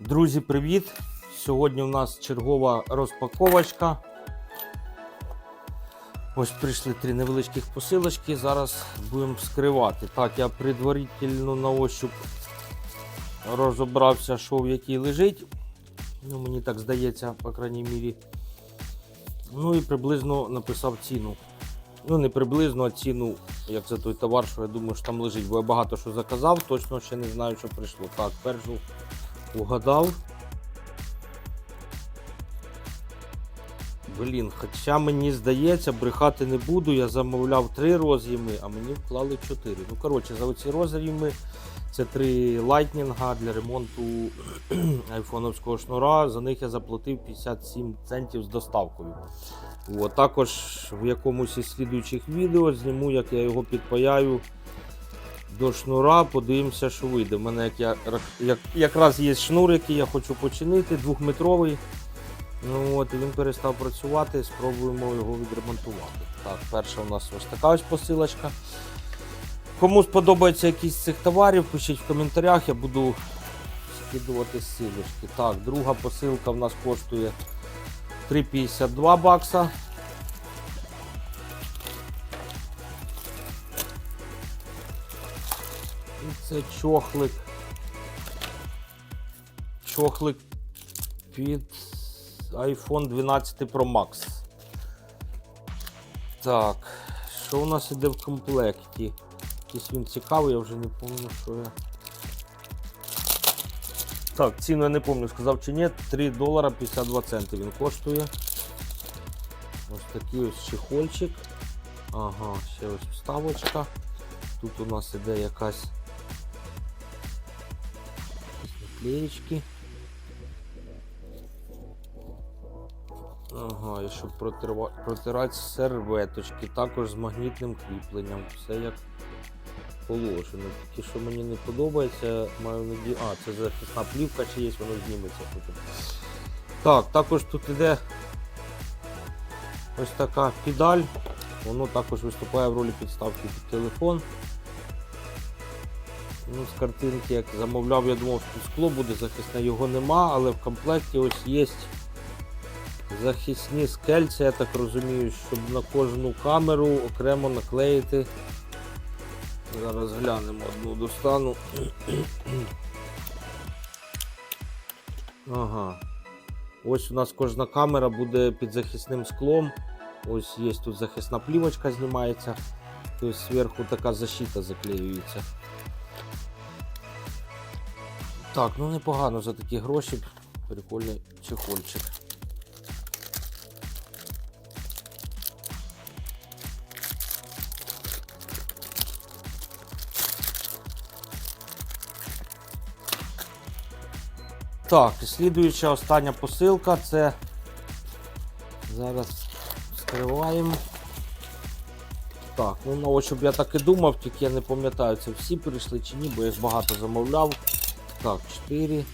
Друзі, привіт! Сьогодні у нас чергова розпаковочка. Ось прийшли три невеличких посилочки. Зараз будемо вскривати. Так, я предварительно на ощуп розібрався, що в якій лежить. Ну, мені так здається, по крайній мірі. Ну і приблизно написав ціну. Ну, не приблизно, а ціну, як за той товар, що я думаю, що там лежить. Бо я багато що заказав, точно ще не знаю, що прийшло. Так, першу угадав. Блін, хоча мені здається, брехати не буду. Я замовляв три роз'єми, а мені вклали чотири. Ну, коротше, за оці роз'єми це три лайтнінга для ремонту айфоновського шнура. За них я заплатив 57 центів з доставкою. От, також в якомусь із слідуючих відео зніму, як я його підпаяю до шнура, подивимося, що вийде. У мене як я, як, якраз є шнур, який я хочу починити, двохметровий. Ну от, він перестав працювати, спробуємо його відремонтувати. Так, перша у нас ось така ось посилочка. Кому сподобається якийсь з цих товарів, пишіть в коментарях, я буду скидувати ссылочки. Так, друга посилка в нас коштує 3,52 бакса. Це чохлик. Чохлик під iPhone 12 Pro Max. Так, що у нас іде в комплекті? Якийсь він цікавий, я вже не пам'ятаю, що я. Так, ціну я не пам'ятаю, сказав чи ні. 3 долара 52 центи він коштує. Ось такий ось чехольчик. Ага, ще ось вставочка. Тут у нас іде якась якісь. Ага, і щоб протирва... протирати серветочки, також з магнітним кріпленням. Все як положено. Тільки що мені не подобається, маю надію. А, це захисна плівка чи є, воно зніметься потім. Так, також тут іде ось така педаль. Воно також виступає в ролі підставки під телефон. Ну, з картинки, як замовляв, я думав, що скло буде захисне, його нема, але в комплекті ось є захисні скельці, я так розумію, щоб на кожну камеру окремо наклеїти. Зараз глянемо одну достану. Ага. Ось у нас кожна камера буде під захисним склом. Ось є тут захисна плівочка знімається. Тобто зверху така защита заклеюється. Так, ну непогано за такі гроші. Прикольний чехольчик. Так, слідуюча остання посилка це зараз скриваємо. Так, ну щоб я так і думав, тільки я не пам'ятаю, це всі прийшли чи ні, бо я ж багато замовляв. Так, 4,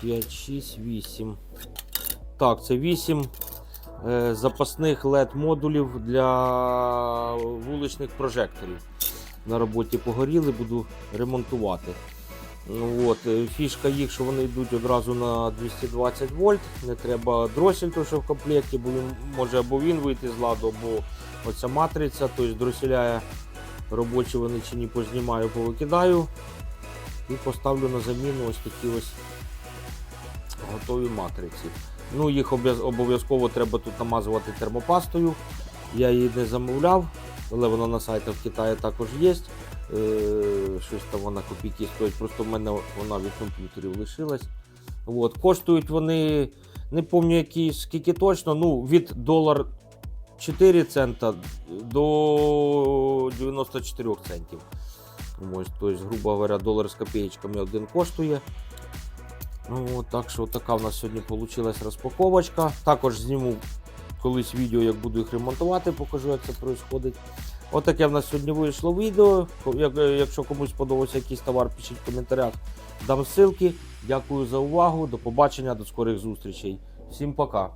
5, 6, 8. Так, це 8 е, запасних LED модулів для вуличних прожекторів. На роботі погоріли, буду ремонтувати. Ну, от, е, Фішка їх, що вони йдуть одразу на 220 вольт. Не треба дросель, то що в комплекті, бо він може або він вийти з ладу, або оця матриця, тобто дроселяє робочі вони чи ні познімаю, повикидаю і поставлю на заміну ось такі ось готові матриці. Ну, Їх обов'язково треба тут намазувати термопастою. Я її не замовляв, але вона на сайтах в Китаї також є. Е, щось там вона копійки стоїть, просто в мене вона від комп'ютерів лишилась. От, коштують вони, не пам'ятаю скільки точно, ну, від долар 4 цента до 94 центів. Ось, тобто, грубо говоря, долар з копеечками один коштує. Ну, так що така в нас сьогодні вийшла розпаковочка. Також зніму колись відео, як буду їх ремонтувати, покажу, як це відбувається. Отаке в нас сьогодні вийшло відео. Якщо комусь сподобався якийсь товар, пишіть в коментарях, дам ссылки. Дякую за увагу. До побачення, до скорих зустрічей. Всім пока.